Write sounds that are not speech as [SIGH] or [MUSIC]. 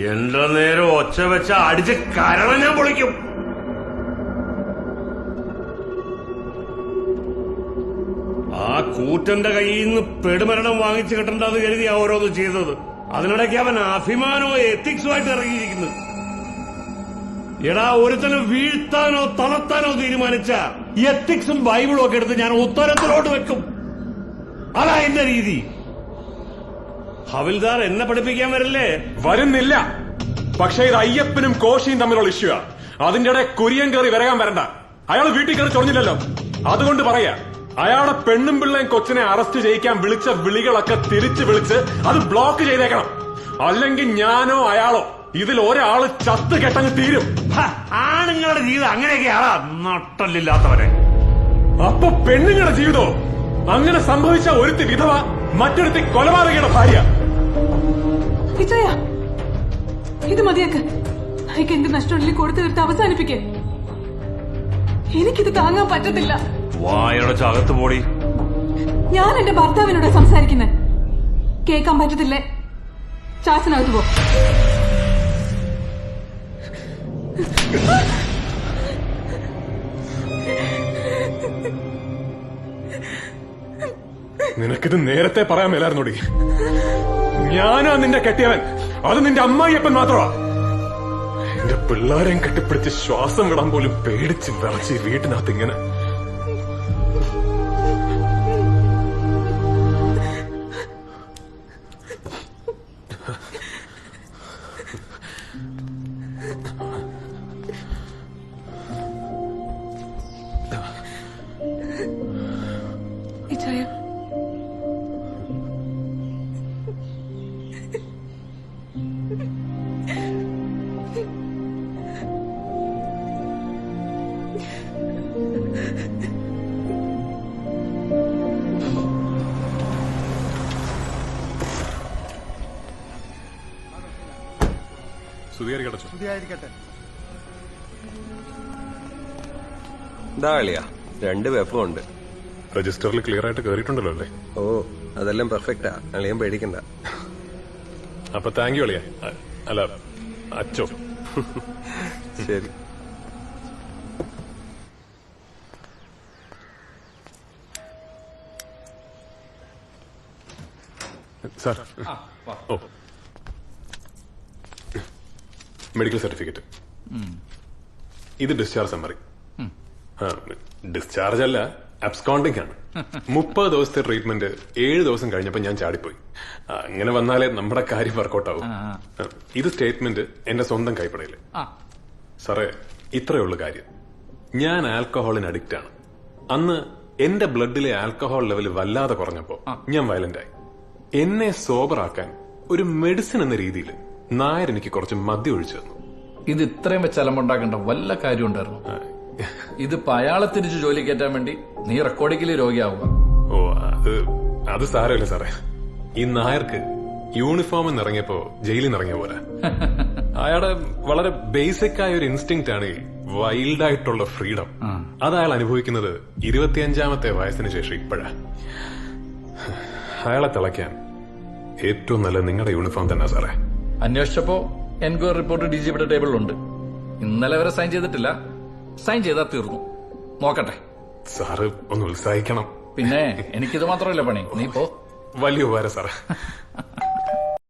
എന്റെ നേരെ ഒച്ച വെച്ച അടിച്ച് കരണം ഞാൻ പൊളിക്കും. ആ കൂറ്റന്റെ കയ്യിൽ നിന്ന് പെടുമരണം വാങ്ങിച്ചു കിട്ടണ്ടെന്ന് കരുതി ഓരോന്ന് ചെയ്തത്. അതിനിടയ്ക്ക് അവൻ അഭിമാനവും എത്തിക്സുമായിട്ട് ഇറങ്ങിയിരിക്കുന്നു. എടാ ഒരുത്തനെ വീഴ്ത്താനോ തളർത്താനോ തീരുമാനിച്ച എത്തിക്സും ബൈബിളും ഒക്കെ എടുത്ത് ഞാൻ ഉത്തരത്തിലോട്ട് വെക്കും. അതാ എന്റെ രീതി. ഹവിൽദാർ എന്നെ പഠിപ്പിക്കാൻ വരില്ലേ? വരുന്നില്ല. പക്ഷേ ഇത് അയ്യപ്പനും കോശിയും തമ്മിലുള്ള ഇഷ്യൂ അതിന്റെ ഇടയിൽ കുരിയൻ കയറി വരകാൻ വരണ്ട. അയാൾ വീട്ടിൽ കയറി ചൊറിഞ്ഞില്ലല്ലോ. അതുകൊണ്ട് പറയാ അയാളെ പെണ്ണും പിള്ളേം കൊച്ചിനെ അറസ്റ്റ് ചെയ്യിക്കാൻ വിളിച്ച വിളികളൊക്കെ തിരിച്ചു വിളിച്ച് അത് ബ്ലോക്ക് ചെയ്തേക്കണം. അല്ലെങ്കിൽ ഞാനോ അയാളോ ഇതിൽ ഒരാൾ ചത്ത് കെട്ടങ്ങ് തീരും. ആണുങ്ങളുടെ ജീവിതം അങ്ങനെയൊക്കെയാളാ നട്ടല്ലില്ലാത്തവരെ അപ്പൊ പെണ്ണുങ്ങളുടെ ജീവിതോ? അങ്ങനെ സംഭവിച്ച ഒരുത്തി വിധവ മറ്റൊരുത്തി കൊലപാതകയുടെ ഭാര്യ. വിജയ ഇത് മതിയാക്ക്. എനിക്ക് എന്ത് നഷ്ടമുണ്ടെങ്കിൽ കൊടുത്തു തീർത്ത് അവസാനിപ്പിക്കേ. എനിക്കിത് താങ്ങാൻ പറ്റത്തില്ല. പോടി. ഞാൻ എന്റെ ഭർത്താവിനോട് സംസാരിക്കുന്നത് കേൾക്കാൻ പറ്റത്തില്ലേ? ചാച്ചനകത്ത് പോ. നിനക്കിത് നേരത്തെ പറയാൻ മേലായിരുന്നോടി. ഞാനാ നിന്റെ കെട്ടിയവൻ. അത് നിന്റെ അമ്മായിയപ്പൻ മാത്രമാ. എന്റെ പിള്ളേരെയും കെട്ടിപ്പിടിച്ച് ശ്വാസം വിടാൻ പോലും പേടിച്ച് വിറച്ച് വീട്ടിനകത്ത് ഇങ്ങനെ രണ്ട് വെപ്പും ഉണ്ട്. രജിസ്റ്ററിൽ ക്ലിയർ ആയിട്ട് കയറിയിട്ടുണ്ടല്ലോ അല്ലേ? ഓ അതെല്ലാം പെർഫെക്റ്റാ അളിയൻ പേടിക്കണ്ട. അപ്പൊ താങ്ക് യു അളിയ അല്ല അച്ചോ. ശരി. സാർ. ഓ. Medical certificate. ഇത് ഡിസ്ചാർജ് സമ്മറി ഡിസ്ചാർജ് അല്ല അബ്സ്കോണ്ടിങ് ആണ്. മുപ്പത് ദിവസത്തെ ട്രീറ്റ്മെന്റ് ഏഴ് ദിവസം കഴിഞ്ഞപ്പോ ഞാൻ ചാടിപ്പോയി. അങ്ങനെ വന്നാലേ നമ്മുടെ കാര്യം വർക്കൗട്ടാവും. ഇത് സ്റ്റേറ്റ്മെന്റ് എന്റെ സ്വന്തം കൈപ്പടയിൽ. സാറേ ഇത്രയേ ഉള്ളൂ കാര്യം. ഞാൻ ആൽക്കഹോളിന് അഡിക്റ്റ് ആണ്. അന്ന് എന്റെ ബ്ലഡിലെ ആൽക്കഹോൾ ലെവൽ വല്ലാതെ കുറഞ്ഞപ്പോ ഞാൻ വയലന്റ് ആയി. എന്നെ സോബറാക്കാൻ ഒരു മെഡിസിൻ എന്ന രീതിയിൽ നായർ എനിക്ക് കുറച്ച് മദ്യം ഒഴിച്ചു തന്നു. ഇത് ഇത്രയും വെച്ച് അലമ്പുണ്ടാക്കേണ്ട വല്ല കാര്യം ഉണ്ടായിരുന്നു ഇതിപ്പോ അയാളെ തിരിച്ച് ജോലി കയറ്റാൻ വേണ്ടി നീ റെക്കോർഡിക്കലി രോഗിയാവുക. ഓ അത് അത് സാരമില്ല സാറേ. ഈ നായർക്ക് യൂണിഫോം ഇറങ്ങിയപ്പോ ജയിലിൽ നിന്ന് ഇറങ്ങിയ പോലെ. [LAUGHS] അയാളുടെ വളരെ ബേസിക് ആയ ഒരു ഇൻസ്റ്റിങ് ആണ് വൈൽഡ് ആയിട്ടുള്ള ഫ്രീഡം അത് അയാൾ അനുഭവിക്കുന്നത് ഇരുപത്തിയഞ്ചാമത്തെ വയസ്സിന് ശേഷം ഇപ്പോഴാ. അയാളെ തിളയ്ക്കാൻ ഏറ്റവും നല്ല നിങ്ങളുടെ യൂണിഫോം തന്നെ സാറേ. അന്വേഷിച്ചപ്പോ എൻക്വയറി റിപ്പോർട്ട് ഡി ജിയുടെ ടേബിളിലുണ്ട് ഇന്നലെ വരെ സൈൻ ചെയ്തിട്ടില്ല. സൈൻ ചെയ്താൽ തീർന്നു. നോക്കട്ടെ. സാറ് ഒന്ന് ഉത്സാഹിക്കണം. പിന്നെ എനിക്കിത് മാത്രമല്ല പണി. നീ പോ. വലിയ ഉപകാരം സാറേ.